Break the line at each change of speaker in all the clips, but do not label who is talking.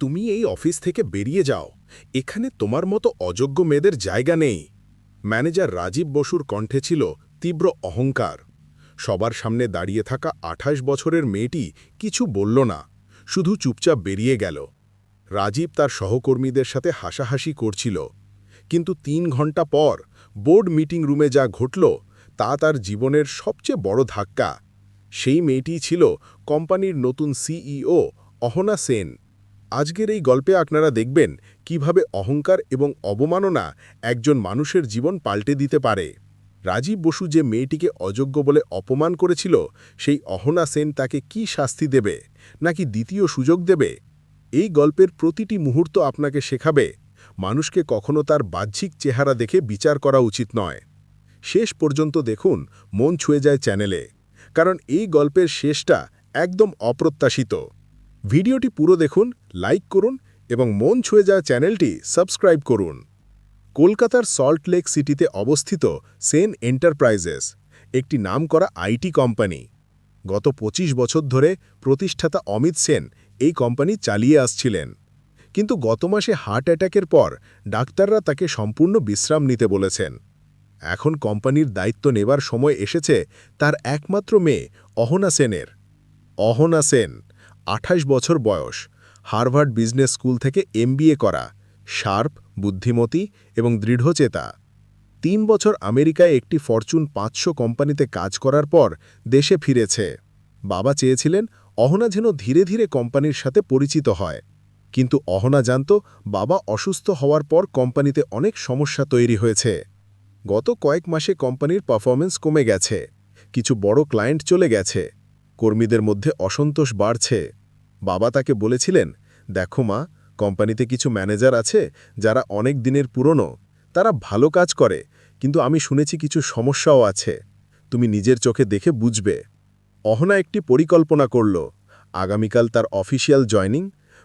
তুমি এই অফিস থেকে বেরিয়ে যাও। এখানে তোমার মতো অযোগ্য মেয়েদের জায়গা নেই। ম্যানেজার রাজীব বসুর কণ্ঠে ছিল তীব্র অহংকার। সবার সামনে দাঁড়িয়ে থাকা আঠাশ বছরের মেয়েটি কিছু বলল না, শুধু চুপচাপ বেরিয়ে গেল। রাজীব তার সহকর্মীদের সাথে হাসাহাসি করছিল। কিন্তু তিন ঘণ্টা পর বোর্ড মিটিং রুমে যা ঘটল, তা তার জীবনের সবচেয়ে বড় ধাক্কা। সেই মেয়েটি ছিল কোম্পানির নতুন সিইও অহনা সেন। আজকের এই গল্পে আপনারা দেখবেন কীভাবে অহংকার এবং অবমাননা একজন মানুষের জীবন পাল্টে দিতে পারে। রাজীব বসু যে মেয়েটিকে অযোগ্য বলে অপমান করেছিল, সেই অহনা সেন তাকে কি শাস্তি দেবে, নাকি দ্বিতীয় সুযোগ দেবে? এই গল্পের প্রতিটি মুহূর্ত আপনাকে শেখাবে, মানুষকে কখনো তার বাহ্যিক চেহারা দেখে বিচার করা উচিত নয়। শেষ পর্যন্ত দেখুন, মন ছুঁয়ে যায় চ্যানেলে, কারণ এই গল্পের শেষটা একদম অপ্রত্যাশিত। ভিডিওটি পুরো দেখুন, লাইক করুন এবং মন ছুঁয়ে যাওয়া চ্যানেলটি সাবস্ক্রাইব করুন। কলকাতার সল্ট লেক সিটিতে অবস্থিত সেন এন্টারপ্রাইজেস, একটি নামকরা আইটি কোম্পানি। গত ২৫ বছর ধরে প্রতিষ্ঠাতা অমিত সেন এই কোম্পানি চালিয়ে আসছিলেন। কিন্তু গত মাসে হার্ট অ্যাটাকের পর ডাক্তাররা তাকে সম্পূর্ণ বিশ্রাম নিতে বলেছেন। এখন কোম্পানির দায়িত্ব নেবার সময় এসেছে তার একমাত্র মেয়ে অহনা সেনের। অহনা সেন আঠাশ বছর বয়স। হার্ভার্ড বিজনেস স্কুল থেকে এমবিএ করা। শার্প, বুদ্ধিমতী এবং দৃঢ়চেতা। তিন বছর আমেরিকায় একটি ফরচুন পাঁচশো কোম্পানিতে কাজ করার পর দেশে ফিরেছে। বাবা চেয়েছিলেন অহনা যেন ধীরে ধীরে কোম্পানির সাথে পরিচিত হয়। কিন্তু অহনা জানত বাবা অসুস্থ হওয়ার পর কোম্পানিতে অনেক সমস্যা তৈরি হয়েছে। গত কয়েক মাসে কোম্পানির পারফরমেন্স কমে গেছে। কিছু বড় ক্লায়েন্ট চলে গেছে। কর্মীদের মধ্যে অসন্তোষ বাড়ছে। বাবা তাকে বলেছিলেন, দেখো মা, কোম্পানিতে কিছু ম্যানেজার আছে যারা অনেক দিনের পুরনো, তারা ভালো কাজ করে, কিন্তু আমি শুনেছি কিছু সমস্যাও আছে। তুমি নিজের চোখে দেখে বুঝবে। অহনা একটি পরিকল্পনা করল। আগামীকাল তার অফিসিয়াল জয়নিং,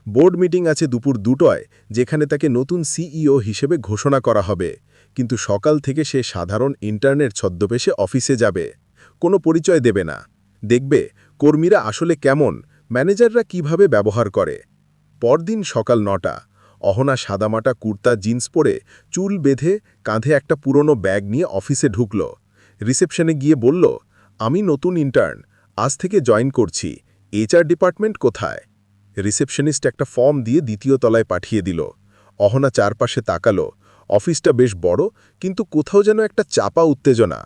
বোর্ড মিটিং আছে দুপুর দুটোয়, যেখানে তাকে নতুন সিইও হিসেবে ঘোষণা করা হবে। কিন্তু সকাল থেকে সে সাধারণ ইন্টারনেট ছদ্মবেশে অফিসে যাবে। কোনো পরিচয় দেবে না। দেখবে, কর্মীরা আসলে কেমন ম্যানেজাররা কীভাবে ব্যবহার করে? পরদিন সকাল নটা, অহনা সাদামাটা কুর্তা জিন্স পরে চুল বেঁধে কাঁধে একটা পুরনো ব্যাগ নিয়ে অফিসে ঢুকল। রিসেপশনে গিয়ে বলল, আমি নতুন ইন্টার্ন আজ থেকে জয়েন করছি। এইচআর ডিপার্টমেন্ট কোথায়? রিসেপশনিস্ট একটা ফর্ম দিয়ে দ্বিতীয় তলায় পাঠিয়ে দিল। অহনা চারপাশে তাকালো। অফিসটা বেশ বড়, কিন্তু কোথাও যেন একটা চাপা উত্তেজনা।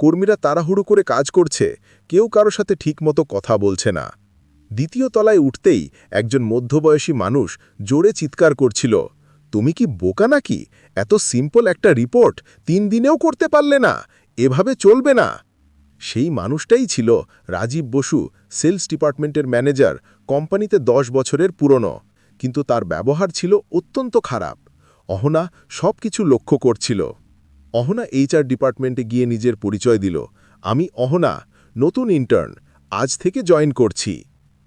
কর্মীরা তাড়াহুড়ো করে কাজ করছে, কেউ কারও সাথে ঠিকমতো কথা বলছে না। দ্বিতীয় তলায় উঠতেই একজন মধ্যবয়সী মানুষ জোরে চিৎকার করছিল, তুমি কি বোকা নাকি? এত সিম্পল একটা রিপোর্ট তিন দিনেও করতে পারলে না, এভাবে চলবে না? সেই মানুষটাই ছিল রাজীব বসু, সেলস ডিপার্টমেন্টের ম্যানেজার, কোম্পানিতে দশ বছরের পুরনো, কিন্তু তার ব্যবহার ছিল অত্যন্ত খারাপ। অহনা সব কিছু লক্ষ্য করছিল। অহনা এইচআর ডিপার্টমেন্টে গিয়ে নিজের পরিচয় দিল, আমি অহনা, নতুন ইন্টার্ন আজ থেকে জয়েন করছি।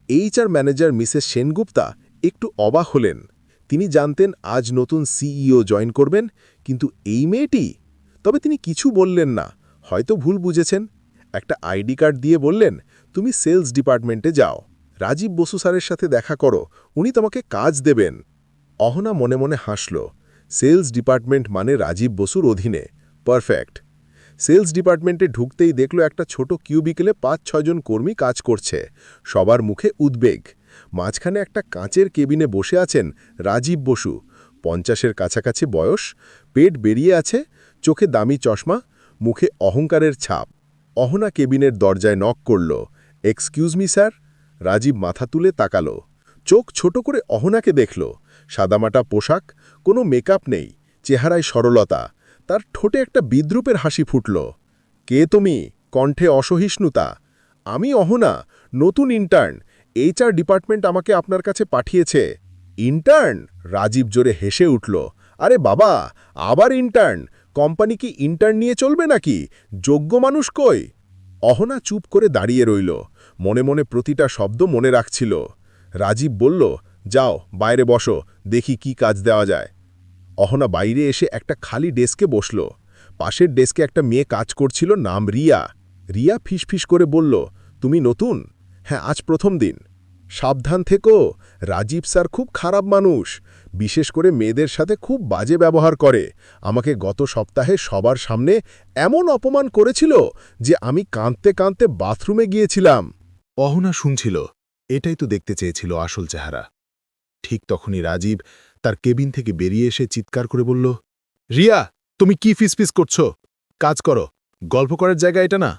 এইচআর ম্যানেজার মিসেস সেনগুপ্তা একটু অবাক হলেন। তিনি জানতেন আজ নতুন সিইও জয়েন করবেন, কিন্তু এই মেয়েটি? তবে তিনি কিছু বললেন না, হয়তো ভুল বুঝেছেন। একটা আইডি কার্ড দিয়ে বললেন, তুমি সেলস ডিপার্টমেন্টে যাও। রাজীব বসু স্যারের সাথে দেখা করো, উনি তোমাকে কাজ দেবেন। অহনা মনে মনে হাসল, সেলস ডিপার্টমেন্ট মানে রাজীব বসুর অধীনে। পারফেক্ট। সেলস ডিপার্টমেন্টে ঢুকতেই দেখল একটা ছোট কিউবিকেলে পাঁচ ছয়জন কর্মী কাজ করছে। সবার মুখে উদ্বেগ। মাঝখানে একটা কাঁচের কেবিনে বসে আছেন রাজীব বসু। পঞ্চাশের কাছাকাছি বয়স, পেট বেরিয়ে আছে, চোখে দামি চশমা, মুখে অহংকারের ছাপ। অহনা কেবিনের দরজায় নক করল, এক্সকিউজ মি, স্যার। রাজীব মাথা তুলে তাকালো। চোখ ছোট করে অহনাকে দেখল। সাদামাটা পোশাক, কোনো মেকআপ নেই, চেহারায় সরলতা। তার ঠোঁটে একটা বিদ্রুপের হাসি ফুটল। কে তুমি? কণ্ঠে অসহিষ্ণুতা। আমি অহনা, নতুন ইন্টার্ন এইচআর ডিপার্টমেন্ট আমাকে আপনার কাছে পাঠিয়েছে। ইন্টার্ন রাজীব জোরে হেসে উঠল। আরে বাবা, আবার ইন্টার্ন কোম্পানি কি ইন্টার্ন নিয়ে চলবে নাকি? যোগ্য মানুষ কই? অহনা চুপ করে দাঁড়িয়ে রইল। মনে মনে প্রতিটা শব্দ মনে রাখছিল। রাজীব বলল, যাও, বাইরে বসো, দেখি কি কাজ দেওয়া যায়। অহনা বাইরে এসে একটা খালি ডেস্কে বসল। পাশের ডেস্কে একটা মেয়ে কাজ করছিল নাম রিয়া। রিয়া ফিসফিস করে বলল, তুমি নতুন? হ্যাঁ আজ প্রথম দিন। সাবধান থেকো, রাজীব স্যার খুব খারাপ মানুষ। বিশেষ করে মেয়েদের সাথে খুব বাজে ব্যবহার করে। আমাকে গত সপ্তাহে সবার সামনে এমন অপমান করেছিল যে আমি কাঁদতে কাঁদতে বাথরুমে গিয়েছিলাম।
অহনা শুনছিল। এটাই তো দেখতে চেয়েছিল আসল চেহারা। ঠিক তখনই রাজীব তার কেবিন থেকে বেরিয়ে এসে চিৎকার করে বলল, রিয়া, তুমি কি ফিসফিস করছ? কাজ করো, গল্প করার জায়গা এটা না?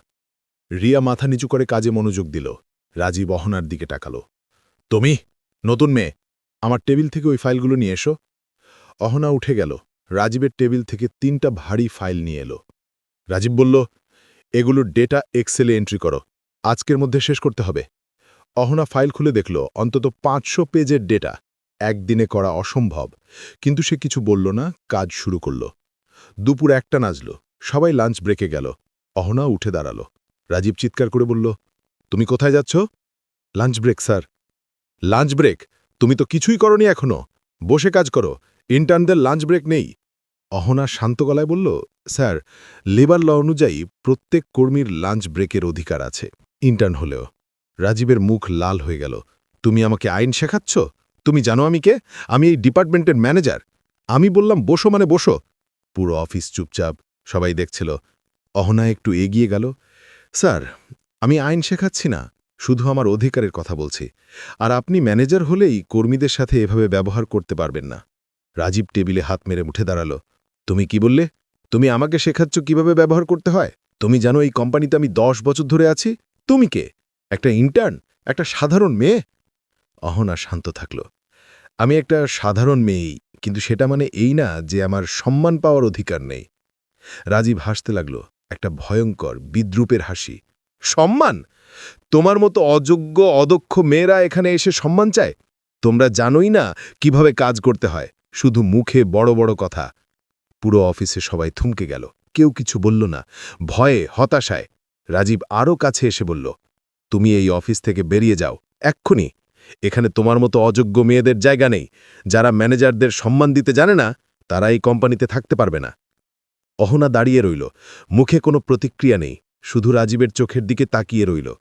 রিয়া মাথা নিচু করে কাজে মনোযোগ দিল, রাজীব অহনার দিকে টাকালো তুমি, নতুন মেয়ে, আমার টেবিল থেকে ওই ফাইলগুলো নিয়ে এসো। অহনা উঠে গেল, রাজীবের টেবিল থেকে তিনটা ভারী ফাইল নিয়ে এলো। রাজীব বলল এগুলোর ডেটা এক্সেলে এন্ট্রি করো, আজকের মধ্যে শেষ করতে হবে। অহনা ফাইল খুলে দেখল, অন্তত পাঁচশো পেজের ডেটা একদিনে করা অসম্ভব। কিন্তু সে কিছু বলল না, কাজ শুরু করল। দুপুর একটা নাজল, সবাই লাঞ্চ ব্রেকে গেল। অহনা উঠে দাঁড়াল। রাজীব চিৎকার করে বলল, তুমি কোথায় যাচ্ছ? Lunch break, sir. Lunch break? তুমি তো কিছুই করনি এখনও। বসে কাজ করো, ইন্টার্নদের লাঞ্চ ব্রেক নেই। অহনা শান্ত গলায় বলল, স্যার, লেবার ল অনুযায়ী প্রত্যেক কর্মীর লাঞ্চ ব্রেকের অধিকার আছে, ইন্টার্ন হলেও। রাজীবের মুখ লাল হয়ে গেল, তুমি আমাকে আইন শেখাচ্ছ? তুমি জানো আমি কে? আমি এই ডিপার্টমেন্টের ম্যানেজার। আমি বললাম, বসো মানে বসো। পুরো অফিস চুপচাপ, সবাই দেখছিল। অহনা একটু এগিয়ে গেল। স্যার, আমি আইন শেখাচ্ছি না, শুধু আমার অধিকারের কথা বলছি। আর আপনি ম্যানেজার হলেই কর্মীদের সাথে এভাবে ব্যবহার করতে পারবেন না। রাজীব টেবিলে হাত মেরে উঠে দাঁড়াল। তুমি কি বললে? তুমি আমাকে শেখাচ্ছ কীভাবে ব্যবহার করতে হয়? তুমি জানো এই কোম্পানিতে আমি দশ বছর ধরে আছি? তুমি কে? একটা ইন্টার্ন একটা সাধারণ মেয়ে? অহনা শান্ত থাকল। আমি একটা সাধারণ মেয়েই, কিন্তু সেটা মানে এই না যে আমার সম্মান পাওয়ার অধিকার নেই। রাজীব হাসতে লাগল, একটা ভয়ঙ্কর, বিদ্রুপের হাসি। সম্মান? তোমার মতো অযোগ্য, অদক্ষ মেয়েরা এখানে এসে সম্মান চায়? তোমরা জানোই না কীভাবে কাজ করতে হয়, শুধু মুখে বড় বড় কথা। পুরো অফিসে সবাই থমকে গেল, কেউ কিছু বলল না, ভয়ে, হতাশায়। রাজীব আরও কাছে এসে বলল, তুমি এই অফিস থেকে বেরিয়ে যাও, এক্ষুনি। এখানে তোমার মতো অযোগ্য মেয়েদের জায়গা নেই। যারা ম্যানেজারদের সম্মান দিতে জানে না, তারা এই কোম্পানিতে থাকতে পারবে না। অহনা দাঁড়িয়ে রইল। মুখে কোনো প্রতিক্রিয়া নেই। শুধু রাজীবের চোখের দিকে তাকিয়ে রইল।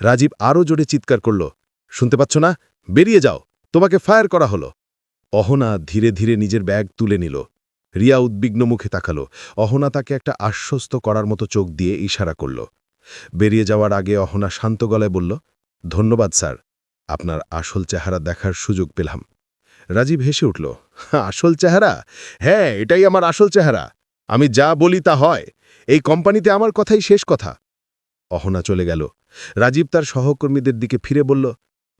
রাজীব আরও জোরে চিৎকার করল, শুনতে পাচ্ছ না? বেরিয়ে যাও। তোমাকে ফায়ার করা হলো। অহনা ধীরে ধীরে নিজের ব্যাগ তুলে নিল। রিয়া উদ্বিগ্ন মুখে তাকাল। অহনা তাকে একটা আশ্বস্ত করার মতো চোখ দিয়ে ইশারা করল। বেরিয়ে যাওয়ার আগে অহনা শান্ত গলায় বলল, ধন্যবাদ, স্যার। আপনার আসল চেহারা দেখার সুযোগ পেলাম। রাজীব হেসে উঠল, আসল চেহারা? হ্যাঁ এটাই আমার আসল চেহারা। আমি যা বলি তা হয়। এই কোম্পানিতে আমার কথাই শেষ কথা। অহনা চলে গেল। রাজীব তার সহকর্মীদের দিকে ফিরে বলল,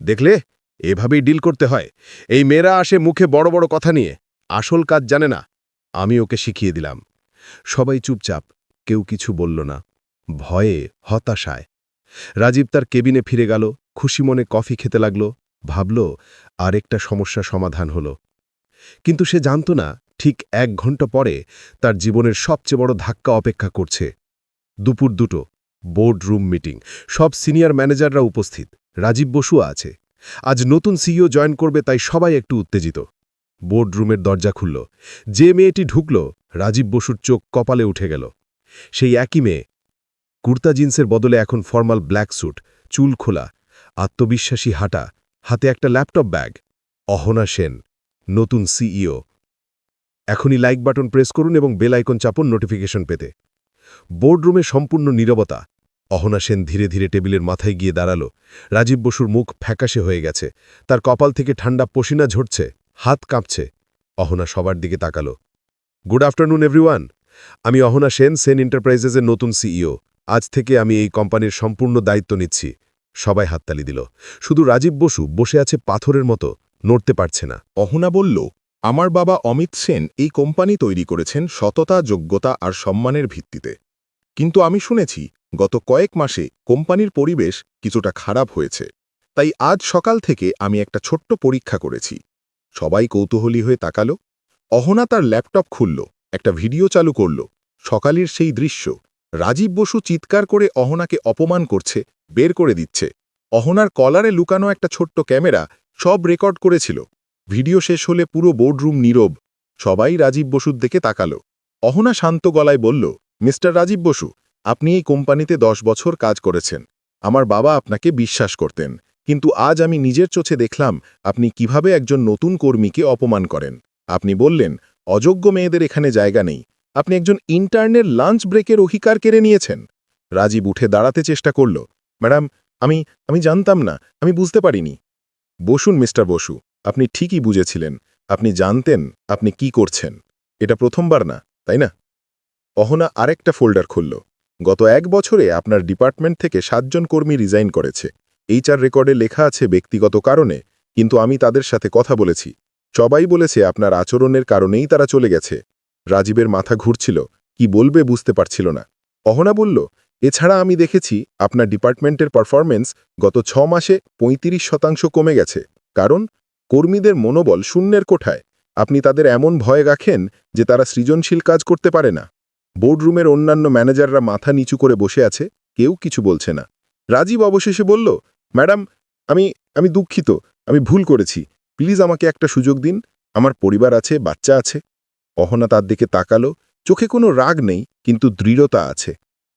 দেখলে, এভাবেই ডিল করতে হয়। এই মেয়েরা আসে মুখে বড় বড় কথা নিয়ে। আসল কাজ জানে না। আমি ওকে শিখিয়ে দিলাম। সবাই চুপচাপ, কেউ কিছু বলল না। ভয়ে হতাশায়। রাজীব তার কেবিনে ফিরে গেল। খুশি মনে কফি খেতে লাগল, ভাবল, আরেকটা সমস্যা সমাধান হল। কিন্তু সে জানত না, ঠিক এক ঘণ্টা পরে তার জীবনের সবচেয়ে বড় ধাক্কা অপেক্ষা করছে। দুপুর দুটো বোর্ড রুম মিটিং সব সিনিয়র ম্যানেজাররা উপস্থিত, রাজীব বসুও আছে। আজ নতুন সিইও জয়েন করবে তাই সবাই একটু উত্তেজিত। বোর্ডরুমের দরজা খুলল, যে মেয়েটি ঢুকল, রাজীব বসুর চোখ কপালে উঠে গেল। সেই একই মেয়ে, কুর্তা জিন্সের বদলে এখন ফর্মাল ব্ল্যাক স্যুট চুল খোলা আত্মবিশ্বাসী হাঁটা, হাতে একটা ল্যাপটপ ব্যাগ। অহনা সেন, নতুন সিইও। এখনই লাইক বাটন প্রেস করুন এবং বেল আইকন চাপুন নোটিফিকেশন পেতে। বোর্ডরুমে সম্পূর্ণ নীরবতা। অহনা সেন ধীরে ধীরে টেবিলের মাথায় গিয়ে দাঁড়াল। রাজীব বসুর মুখ ফ্যাকাশে হয়ে গেছে। তার কপাল থেকে ঠান্ডা পসিনা ঝরছে, হাত কাঁপছে। অহনা সবার দিকে তাকাল। Good afternoon, everyone. আমি অহনা সেন সেন এন্টারপ্রাইজেসের নতুন সিইও। আজ থেকে আমি এই কোম্পানির সম্পূর্ণ দায়িত্ব নিচ্ছি। সবাই হাততালি দিল। শুধু রাজীব বসু বসে আছে পাথরের মতো, নড়তে পারছে না।
অহনা বলল, আমার বাবা অমিত সেন এই কোম্পানি তৈরি করেছেন সততা, যোগ্যতা আর সম্মানের ভিত্তিতে। কিন্তু আমি শুনেছি, গত কয়েক মাসে কোম্পানির পরিবেশ কিছুটা খারাপ হয়েছে। তাই আজ সকাল থেকে আমি একটা ছোট্ট পরীক্ষা করেছি। সবাই কৌতূহলী হয়ে তাকালো। অহনা তার ল্যাপটপ খুলল, একটা ভিডিও চালু করল। সকালের সেই দৃশ্য রাজীব বসু চিৎকার করে অহনাকে অপমান করছে, বের করে দিচ্ছে। অহনার কলারে লুকানো একটা ছোট্ট ক্যামেরা সব রেকর্ড করেছিল। ভিডিও শেষ হলে পুরো বোর্ডরুম নীরব। সবাই রাজীব বসুর দিকে তাকালো। অহনা শান্ত গলায় বলল, মিস্টার রাজীব বসু, আপনি এই কোম্পানিতে দশ বছর কাজ করেছেন। আমার বাবা আপনাকে বিশ্বাস করতেন, কিন্তু আজ আমি নিজের চোখে দেখলাম, আপনি কীভাবে একজন নতুন কর্মীকে অপমান করেন। আপনি বললেন, অযোগ্য মেয়েদের এখানে জায়গা নেই। আপনি একজন ইন্টার্নের লাঞ্চ ব্রেকের অধিকার কেড়ে নিয়েছেন। রাজীব উঠে দাঁড়াতে চেষ্টা করল। ম্যাডাম, আমি আমি জানতাম না, আমি বুঝতে পারিনি। বসুন, মিস্টার বসু, আপনি ঠিকই বুঝেছিলেন। আপনি জানতেন আপনি কি করছেন। এটা প্রথমবার না, তাই না? অহনা আরেকটা ফোল্ডার খুলল। গত এক বছরে আপনার ডিপার্টমেন্ট থেকে সাতজন কর্মী রিজাইন করেছে। এইচআর রেকর্ডে লেখা আছে ব্যক্তিগত কারণে, কিন্তু আমি তাদের সাথে কথা বলেছি। সবাই বলেছে আপনার আচরণের কারণেই তারা চলে গেছে। রাজীবের মাথা ঘুরছিল, কি বলবে বুঝতে পারছিল না। অহনা বলল, এছাড়া আমি দেখেছি আপনার ডিপার্টমেন্টের পারফরমেন্স গত ছ মাসে ৩৫ শতাংশ কমে গেছে। কারণ, কর্মীদের মনোবল শূন্যের কোঠায়। আপনি তাদের এমন ভয় রাখেন যে তারা সৃজনশীল কাজ করতে পারে না। বোর্ডরুমের অন্যান্য ম্যানেজাররা মাথা নিচু করে বসে আছে, কেউ কিছু বলছে না। রাজীব অবশেষে বলল, ম্যাডাম, আমি আমি দুঃখিত, আমি ভুল করেছি। প্লিজ আমাকে একটা সুযোগ দিন। আমার পরিবার আছে, বাচ্চা আছে। অহনা তার দিকে তাকালো, চোখে কোনো রাগ নেই, কিন্তু দৃঢ়তা আছে।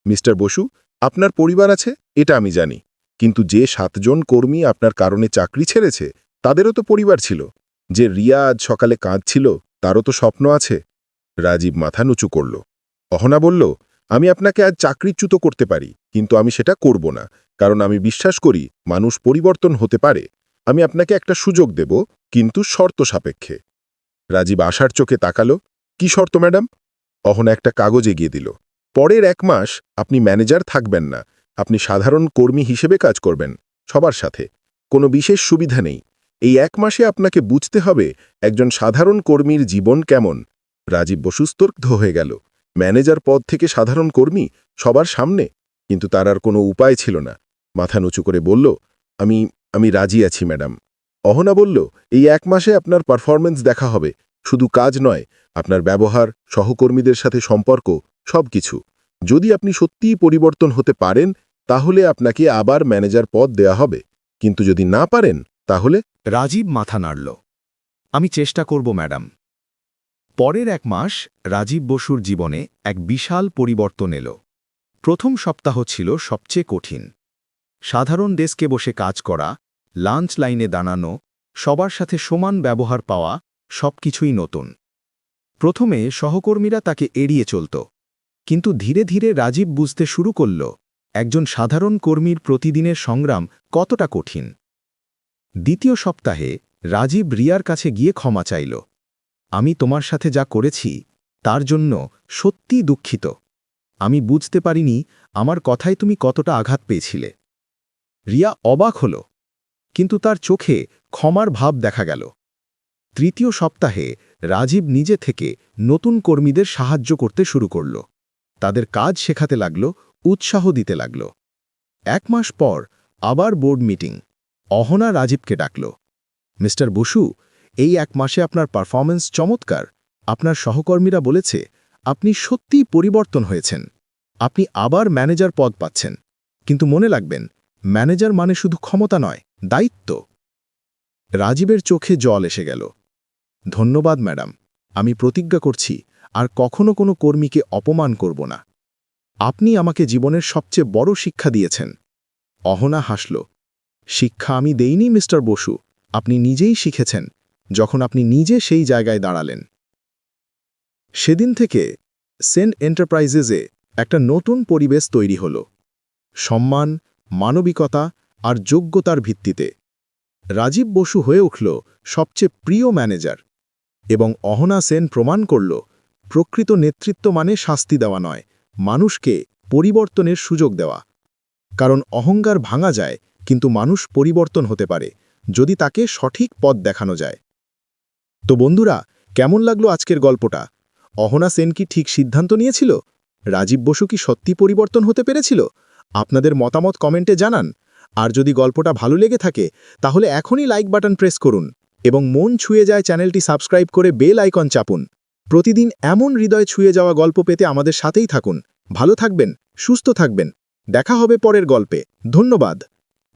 মিস্টার বসু, আপনার পরিবার আছে? এটা আমি জানি। কিন্তু যে সাতজন কর্মী আপনার কারণে চাকরি ছেড়েছে, তাদেরও তো পরিবার ছিল। যে রিয়া আজ সকালে কাঁদছিল, তারও তো স্বপ্ন আছে। রাজীব মাথা নুচু করল। অহনা বলল, আমি আপনাকে আজ চাকরিচ্যুত করতে পারি, কিন্তু আমি সেটা করব না। কারণ আমি বিশ্বাস করি, মানুষ পরিবর্তন হতে পারে। আমি আপনাকে একটা সুযোগ দেব, কিন্তু শর্ত সাপেক্ষে। রাজীব আশার চোখে তাকালো। কি শর্ত, ম্যাডাম? অহনা একটা কাগজ এগিয়ে দিল। পরের এক মাস আপনি ম্যানেজার থাকবেন না। আপনি সাধারণ কর্মী হিসেবে কাজ করবেন সবার সাথে। কোনো বিশেষ সুবিধা নেই। এই এক মাসে আপনাকে বুঝতে হবে একজন সাধারণ কর্মীর জীবন কেমন। রাজীব বসু স্তর্গ্ধ হয়ে গেল। ম্যানেজার পদ থেকে সাধারণ কর্মী সবার সামনে? কিন্তু তার আর কোনো উপায় ছিল না। মাথা নুচু করে বলল, আমি আমি রাজি আছি, ম্যাডাম। অহনা বলল, এই এক মাসে আপনার পারফরমেন্স দেখা হবে। শুধু কাজ নয়, আপনার ব্যবহার, সহকর্মীদের সাথে সম্পর্ক, সবকিছু। যদি আপনি সত্যিই পরিবর্তন হতে পারেন, তাহলে আপনাকে আবার ম্যানেজার পদ দেয়া হবে। কিন্তু যদি না পারেন, তাহলে
রাজীব মাথা নাড়ল। আমি চেষ্টা করব, ম্যাডাম। পরের এক মাস রাজীব বসুর জীবনে এক বিশাল পরিবর্তন এলো। প্রথম সপ্তাহ ছিল সবচেয়ে কঠিন। সাধারণ ডেস্কে বসে কাজ করা লাঞ্চ লাইনে দাঁড়ানো, সবার সাথে সমান ব্যবহার পাওয়া, সবকিছুই নতুন। প্রথমে সহকর্মীরা তাকে এড়িয়ে চলত। কিন্তু ধীরে ধীরে রাজীব বুঝতে শুরু করল, একজন সাধারণ কর্মীর প্রতিদিনের সংগ্রাম কতটা কঠিন। দ্বিতীয় সপ্তাহে রাজীব রিয়ার কাছে গিয়ে ক্ষমা চাইল। আমি তোমার সাথে যা করেছি, তার জন্য সত্যি দুঃখিত। আমি বুঝতে পারিনি আমার কথায় তুমি কতটা আঘাত পেয়েছিলে। রিয়া অবাক হল। কিন্তু তার চোখে ক্ষমার ভাব দেখা গেল। তৃতীয় সপ্তাহে রাজীব নিজে থেকে নতুন কর্মীদের সাহায্য করতে শুরু করল। তাদের কাজ শেখাতে লাগল, উৎসাহ দিতে লাগল। এক মাস পর আবার বোর্ড মিটিং। অহনা রাজীবকে ডাকল। মিস্টার বসু, এই এক মাসে আপনার পারফরমেন্স চমৎকার। আপনার সহকর্মীরা বলেছে, আপনি সত্যিই পরিবর্তন হয়েছেন। আপনি আবার ম্যানেজার পদ পাচ্ছেন। কিন্তু মনে রাখবেন, ম্যানেজার মানে শুধু ক্ষমতা নয় দায়িত্ব। রাজীবের চোখে জল এসে গেল। ধন্যবাদ, ম্যাডাম। আমি প্রতিজ্ঞা করছি, আর কখনো কোনো কর্মীকে অপমান করব না। আপনি আমাকে জীবনের সবচেয়ে বড় শিক্ষা দিয়েছেন। অহনা হাসল। শিক্ষা আমি দেইনি, মিস্টার বসু। আপনি নিজেই শিখেছেন, যখন আপনি নিজে সেই জায়গায় দাঁড়ালেন। সেদিন থেকে সেন্ট এন্টারপ্রাইজেসে একটা নতুন পরিবেশ তৈরি হল। সম্মান, মানবিকতা আর যোগ্যতার ভিত্তিতে। রাজীব বসু হয়ে উঠল সবচেয়ে প্রিয় ম্যানেজার এবং অহনা সেন প্রমাণ করল, প্রকৃত নেতৃত্ব মানে শাস্তি দেওয়া নয়, মানুষকে পরিবর্তনের সুযোগ দেওয়া। কারণ অহংকার ভাঙা যায়, কিন্তু মানুষ পরিবর্তন হতে পারে, যদি তাকে সঠিক পথ দেখানো যায়। তো বন্ধুরা, কেমন লাগল আজকের গল্পটা? অহনা সেন কি ঠিক সিদ্ধান্ত নিয়েছিল? রাজীব বসু কি সত্যি পরিবর্তন হতে পেরেছিল? আপনাদের মতামত কমেন্টে জানান। আর যদি গল্পটা ভালো লেগে থাকে, তাহলে এখনই লাইক বাটন প্রেস করুন এবং মন ছুঁয়ে যায় চ্যানেলটি সাবস্ক্রাইব করে বেল আইকন চাপুন। প্রতিদিন এমন হৃদয় ছুঁয়ে যাওয়া গল্প পেতে আমাদের সাথেই থাকুন। ভালো থাকবেন, সুস্থ থাকবেন। দেখা হবে পরের গল্পে। ধন্যবাদ।